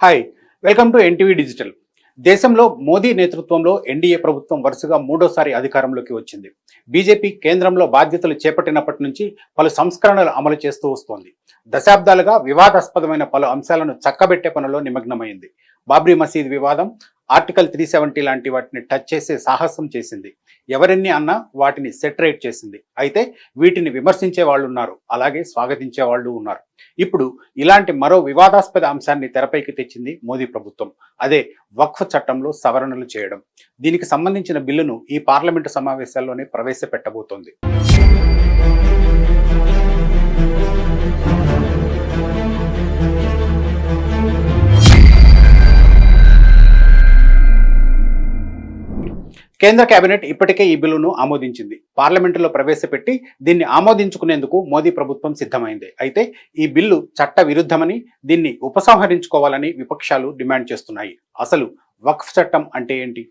Hi welcome to NTV digital దేశంలో మోదీ నేతృత్వంలో NDA ప్రభుత్వం వరుసగా మూడోసారి అధికారంలోకి వచ్చింది. బీజేపీ కేంద్రంలో బాధ్యతలు చేపట్టినప్పటి నుంచి పలు సంస్కరణలు అమలు చేస్తూ వస్తోంది. దశాబ్దాలుగా వివాదాస్పదమైన పలు అంశాలను చక్కబెట్టే పనిలో నిమగ్నమైంది. బాబ్రీ మసీద్ వివాదం ఆర్టికల్ త్రీ సెవెంటీ లాంటి వాటిని టచ్ చేసే సాహసం చేసింది. ఎవరెన్ని అన్నా వాటిని సెటరేట్ చేసింది. అయితే వీటిని విమర్శించే వాళ్ళు ఉన్నారు. అలాగే స్వాగతించే వాళ్ళు ఉన్నారు. ఇప్పుడు ఇలాంటి మరో వివాదాస్పద అంశాన్ని తెరపైకి తెచ్చింది మోదీ ప్రభుత్వం. అదే వక్ఫ్ చట్టంలో సవరణలు చేయడం. దీనికి సంబంధించిన బిల్లును ఈ పార్లమెంటు సమావేశాల్లోనే ప్రవేశపెట్టబోతోంది. కేంద్ర కేబినెట్ ఇప్పటికే ఈ బిల్లును ఆమోదించింది. పార్లమెంటులో ప్రవేశపెట్టి దీన్ని ఆమోదించుకునేందుకు మోదీ ప్రభుత్వం సిద్ధమైంది. అయితే ఈ బిల్లు చట్ట విరుద్ధమని దీన్ని ఉపసంహరించుకోవాలని విపక్షాలు డిమాండ్ చేస్తున్నాయి. అసలు వక్ఫ్ చట్టం అంటే ఏంటి?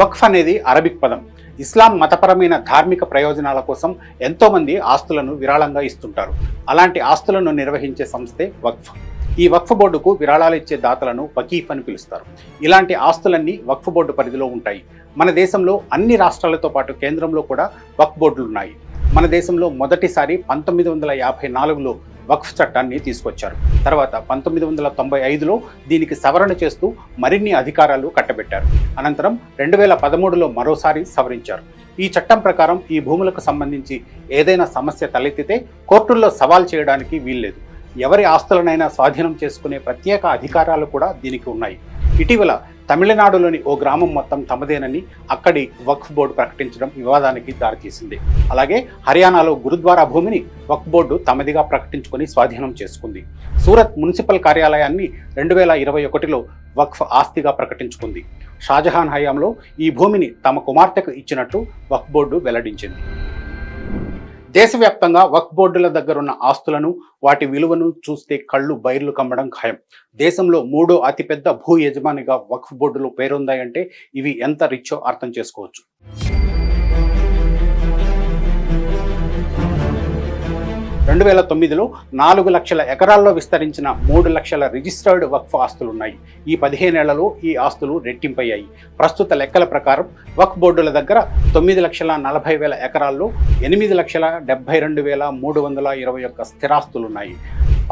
వక్ఫ్ అనేది అరబిక్ పదం. ఇస్లాం మతపరమైన ధార్మిక ప్రయోజనాల కోసం ఎంతోమంది ఆస్తులను విరాళంగా ఇస్తుంటారు. అలాంటి ఆస్తులను నిర్వహించే సంస్థే వక్ఫ్. ఈ వక్ఫ్ బోర్డుకు విరాళాలు ఇచ్చే దాతలను వకీఫ్ అని పిలుస్తారు. ఇలాంటి ఆస్తులన్నీ వక్ఫ్ బోర్డు పరిధిలో ఉంటాయి. మన దేశంలో అన్ని రాష్ట్రాలతో పాటు కేంద్రంలో కూడా వక్ఫ్ బోర్డులు ఉన్నాయి మన దేశంలో మొదటిసారి పంతొమ్మిది వందల యాభై నాలుగులో వక్ఫ్ చట్టాన్ని తీసుకొచ్చారు. తర్వాత పంతొమ్మిది వందల తొంభై ఐదులో దీనికి సవరణ చేస్తూ మరిన్ని అధికారాలు కట్టబెట్టారు. అనంతరం రెండు వేల పదమూడులో మరోసారి సవరించారు. ఈ చట్టం ప్రకారం ఈ భూములకు సంబంధించి ఏదైనా సమస్య తలెత్తితే కోర్టుల్లో సవాల్ చేయడానికి వీల్లేదు. ఎవరి ఆస్తులనైనా స్వాధీనం చేసుకునే ప్రత్యేక అధికారాలు కూడా దీనికి ఉన్నాయి. ఇటీవల తమిళనాడులోని ఓ గ్రామం మొత్తం తమదేనని అక్కడి వక్ఫ్ బోర్డు ప్రకటించడం వివాదానికి దారితీసింది. అలాగే హర్యానాలో గురుద్వారా భూమిని వక్ఫ్ బోర్డు తమదిగా ప్రకటించుకొని స్వాధీనం చేసుకుంది. సూరత్ మున్సిపల్ కార్యాలయాన్ని రెండు వేల ఇరవై ఒకటిలో వక్ఫ్ ఆస్తిగా ప్రకటించుకుంది. షాజహాన్ హయాంలో ఈ భూమిని తమ కుమార్తెకు ఇచ్చినట్లు వక్ఫ్ బోర్డు వెల్లడించింది. దేశవ్యాప్తంగా వక్ బోర్డుల దగ్గరున్న ఆస్తులను వాటి విలువను చూస్తే కళ్ళు బైర్లు కమ్మడం ఖాయం. దేశంలో మూడో అతిపెద్ద భూ యజమానిగా వక్ఫ్ బోర్డులు పేరుందాయంటే ఇవి ఎంత రిచ్చో అర్థం చేసుకోవచ్చు. రెండు వేల తొమ్మిదిలో నాలుగు లక్షల ఎకరాల్లో విస్తరించిన మూడు లక్షల రిజిస్టర్డ్ వక్ఫ్ ఆస్తులున్నాయి. ఈ పదిహేనేళ్ళలో ఈ ఆస్తులు రెట్టింపయ్యాయి. ప్రస్తుత లెక్కల ప్రకారం వక్ఫ్ బోర్డుల దగ్గర తొమ్మిది లక్షల నలభై వేల ఎకరాల్లో ఎనిమిది లక్షల డెబ్బై రెండు వేల మూడు వందల ఇరవై ఒక్క స్థిరాస్తులున్నాయి.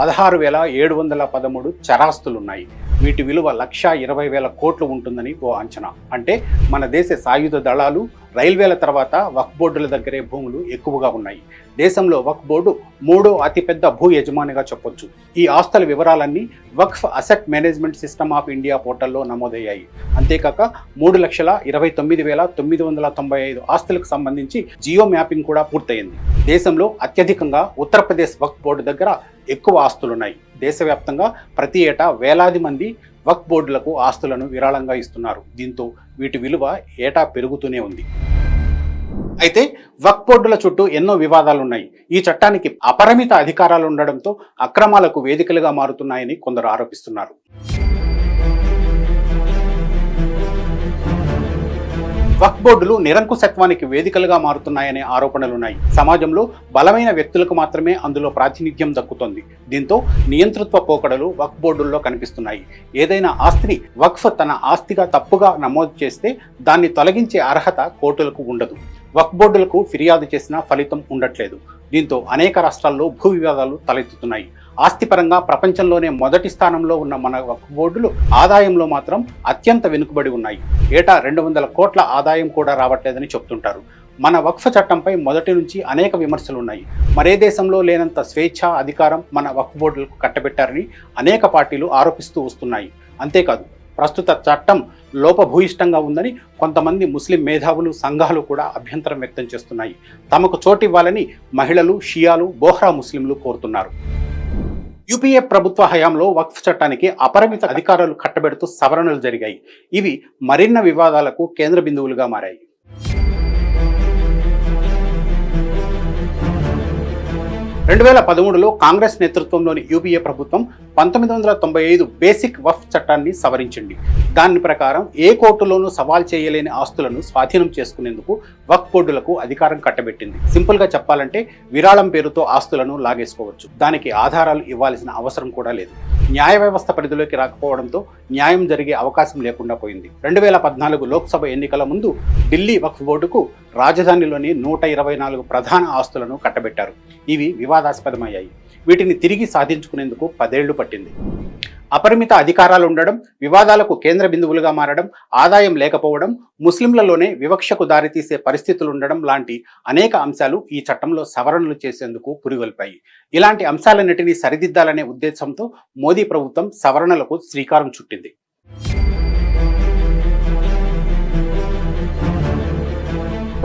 పదహారు వేల ఏడు వందల పదమూడు చరాస్తులున్నాయి. వీటి విలువ లక్ష ఇరవై వేల కోట్లు ఉంటుందని ఓ అంచనా. అంటే మన దేశ సాయుధ దళాలు రైల్వేల తర్వాత వక్ఫ్ బోర్డుల దగ్గరే భూములు ఎక్కువగా ఉన్నాయి. దేశంలో వక్ఫ్ బోర్డు మూడో అతిపెద్ద భూ యజమానిగా చెప్పొచ్చు. ఈ ఆస్తుల వివరాలన్నీ Waqf asset management system of India పోర్టల్లో నమోదయ్యాయి. అంతేకాక మూడు లక్షల ఇరవై తొమ్మిది వేల తొమ్మిది వందల తొంభై ఐదు ఆస్తులకు సంబంధించి జియో మ్యాపింగ్ కూడా పూర్తయింది. దేశంలో అత్యధికంగా ఉత్తరప్రదేశ్ వక్ఫ్ బోర్డు దగ్గర ఎక్కువ ఆస్తులున్నాయి. దేశవ్యాప్తంగా ప్రతి ఏటా వేలాది మంది వక్ బోర్డులకు ఆస్తులను విరాళంగా ఇస్తున్నారు. దీంతో వీటి విలువ ఏటా పెరుగుతూనే ఉంది. అయితే వక్ బోర్డుల చుట్టూ ఎన్నో వివాదాలున్నాయి. ఈ చట్టానికి అపరిమిత అధికారాలు ఉండడంతో అక్రమాలకు వేదికలుగా మారుతున్నాయని కొందరు ఆరోపిస్తున్నారు. వక్ బోర్డులు నిరంకుశత్వానికి వేదికలుగా మారుతున్నాయనే ఆరోపణలున్నాయి. సమాజంలో బలమైన వ్యక్తులకు మాత్రమే అందులో ప్రాతినిధ్యం దక్కుతోంది. దీంతో నియంతృత్వ పోకడలు వక్ బోర్డుల్లో కనిపిస్తున్నాయి. ఏదైనా ఆస్తిని వక్ఫ్ తన ఆస్తిగా తప్పుగా నమోదు చేస్తే దాన్ని తొలగించే అర్హత కోర్టులకు ఉండదు. వక్ బోర్డులకు ఫిర్యాదు చేసినా ఫలితం ఉండట్లేదు. దీంతో అనేక రాష్ట్రాల్లో భూ వివాదాలు తలెత్తుతున్నాయి. ఆస్తిపరంగా ప్రపంచంలోనే మొదటి స్థానంలో ఉన్న మన వక్ఫ్ బోర్డులు ఆదాయంలో మాత్రం అత్యంత వెనుకబడి ఉన్నాయి. ఏటా రెండు వందల కోట్ల ఆదాయం కూడా రావట్లేదని చెప్తుంటారు. మన వక్ఫ్ చట్టంపై మొదటి నుంచి అనేక విమర్శలు ఉన్నాయి. మరే దేశంలో లేనంత స్వేచ్ఛ అధికారం మన వక్ఫ్ బోర్డులకు కట్టబెట్టారని అనేక పార్టీలు ఆరోపిస్తూ వస్తున్నాయి. అంతేకాదు ప్రస్తుత చట్టం లోపభూయిష్టంగా ఉందని కొంతమంది ముస్లిం మేధావులు సంఘాలు కూడా అభ్యంతరం వ్యక్తం చేస్తున్నాయి. తమకు చోటివ్వాలని మహిళలు షియాలు బోహ్రా ముస్లింలు కోరుతున్నారు. యూపీఏ ప్రభుత్వ హయాంలో వక్ఫ్ చట్టానికి అపరిమిత అధికారాలు కట్టబెడుతూ సవరణలు జరిగాయి. ఇవి మరిన్న వివాదాలకు కేంద్ర బిందువులుగా మారాయి. రెండు వేల పదమూడులో కాంగ్రెస్ నేతృత్వంలోని యూపీఏ ప్రభుత్వం పంతొమ్మిది వందల తొంభై ఐదు బేసిక్ వఫ్ చట్టాన్ని సవరించింది. దాని ప్రకారం ఏ కోర్టులోనూ సవాల్ చేయలేని ఆస్తులను స్వాధీనం చేసుకునేందుకు వక్ బోర్డులకు అధికారం కట్టబెట్టింది. సింపుల్గా చెప్పాలంటే విరాళం పేరుతో ఆస్తులను లాగేసుకోవచ్చు. దానికి ఆధారాలు ఇవ్వాల్సిన అవసరం కూడా లేదు. న్యాయ వ్యవస్థ పరిధిలోకి రాకపోవడంతో న్యాయం జరిగే అవకాశం లేకుండా పోయింది. రెండు వేల పద్నాలుగు లోక్సభ ఎన్నికల ముందు ఢిల్లీ వక్ఫ్ బోర్డుకు రాజధానిలోని నూట ఇరవై నాలుగు ప్రధాన ఆస్తులను కట్టబెట్టారు. ఇవి వివాదాస్పదమయ్యాయి. వీటిని తిరిగి సాధించుకునేందుకు పదేళ్ళు పట్టింది. అపరిమిత అధికారాలు ఉండడం వివాదాలకు కేంద్ర బిందువులుగా మారడం ఆదాయం లేకపోవడం ముస్లింలలోనే వివక్షకు దారితీసే పరిస్థితులు ఉండడం లాంటి అనేక అంశాలు ఈ చట్టంలో సవరణలు చేసేందుకు పురిగొల్పాయి. ఇలాంటి అంశాలన్నిటినీ సరిదిద్దాలనే ఉద్దేశంతో మోదీ ప్రభుత్వం సవరణలకు శ్రీకారం చుట్టింది.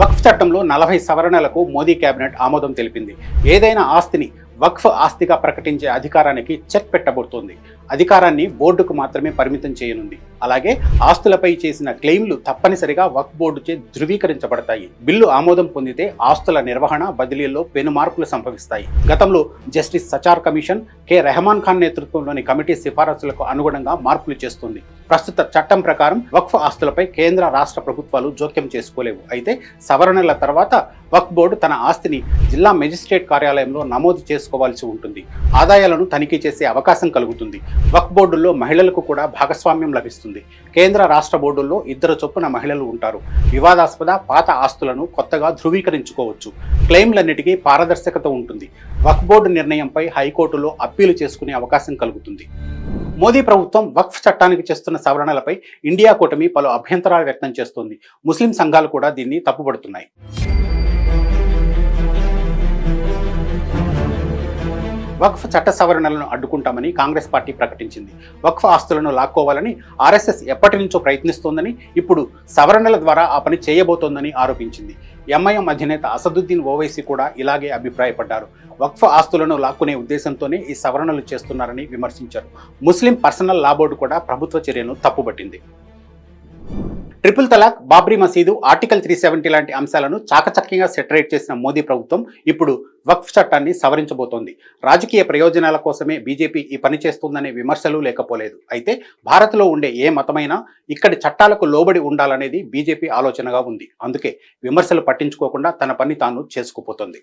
వక్ఫ్ చట్టంలో నలభై సవరణలకు మోదీ కేబినెట్ ఆమోదం తెలిపింది. ఏదైనా ఆస్తిని వక్ఫ్ ఆస్తిగా ప్రకటించే అధికారానికి చెక్ పెట్టబోతోంది అధికారాన్ని బోర్డుకు మాత్రమే పరిమితం చేయనుంది. అలాగే ఆస్తులపై చేసిన క్లెయిమ్లు తప్పనిసరిగా వక్ఫ్ బోర్డుచే ధృవీకరించబడతాయి. బిల్లు ఆమోదం పొందితే ఆస్తుల నిర్వహణ బదిలీల్లో పెను మార్పులు సంభవిస్తాయి. గతంలో justice Sachar commission K Rehman Khan నేతృత్వంలోని కమిటీ సిఫారసులకు అనుగుణంగా మార్పులు చేస్తుంది. ప్రస్తుత చట్టం ప్రకారం వక్ఫ్ ఆస్తులపై కేంద్ర రాష్ట్ర ప్రభుత్వాలు జోక్యం చేసుకోలేవు. అయితే సవరణల తర్వాత వక్ఫ్ బోర్డు తన ఆస్తిని జిల్లా మెజిస్ట్రేట్ కార్యాలయంలో నమోదు చేసుకోవాల్సి ఉంటుంది. ఆదాయాలను తనిఖీ చేసే అవకాశం కలుగుతుంది. వక్ఫ్ బోర్డుల్లో మహిళలకు కూడా భాగస్వామ్యం లభిస్తుంది. కేంద్ర రాష్ట్ర బోర్డుల్లో ఇద్దరు చొప్పున మహిళలు ఉంటారు. వివాదాస్పద పాత ఆస్తులను కొత్తగా ధృవీకరించుకోవచ్చు. క్లెయిమ్లన్నిటికీ పారదర్శకత ఉంటుంది. వక్ఫ్ బోర్డు నిర్ణయంపై హైకోర్టులో అప్పీలు చేసుకునే అవకాశం కలుగుతుంది. మోదీ ప్రభుత్వం వక్ఫ్ చట్టానికి చేస్తున్న సవరణలపై ఇండియా కూటమి పలు అభ్యంతరాలు వ్యక్తం చేస్తోంది. ముస్లిం సంఘాలు కూడా దీన్ని తప్పుపడుతున్నాయి. వక్ఫ్ చట్ట సవరణలను అడ్డుకుంటామని కాంగ్రెస్ పార్టీ ప్రకటించింది. వక్ఫ్ ఆస్తులను లాక్కోవాలని ఆర్ఎస్ఎస్ ఎప్పటి నుంచో ప్రయత్నిస్తోందని ఇప్పుడు సవరణల ద్వారా ఆ పని చేయబోతోందని ఆరోపించింది. ఎంఐఎం అధినేత అసదుద్దీన్ ఓవైసీ కూడా ఇలాగే అభిప్రాయపడ్డారు. వక్ఫ్ ఆస్తులను లాక్కునే ఉద్దేశంతోనే ఈ సవరణలు చేస్తున్నారని విమర్శించారు. ముస్లిం పర్సనల్ లా బోర్డు కూడా ప్రభుత్వ చర్యను తప్పుపట్టింది ట్రిపుల్ తలాక్ బాబ్రీ మసీదు ఆర్టికల్ త్రీ సెవెంటీ లాంటి అంశాలను చాకచక్యంగా సెటరేట్ చేసిన మోదీ ప్రభుత్వం ఇప్పుడు వక్ఫ్ చట్టాన్ని సవరించబోతోంది. రాజకీయ ప్రయోజనాల కోసమే బీజేపీ ఈ పని చేస్తుందనే విమర్శలు లేకపోలేదు. అయితే భారత్లో ఉండే ఏ మతమైనా ఇక్కడి చట్టాలకు లోబడి ఉండాలనేది బీజేపీ ఆలోచనగా ఉంది. అందుకే విమర్శలు పట్టించుకోకుండా తన పని తాను చేసుకుపోతుంది.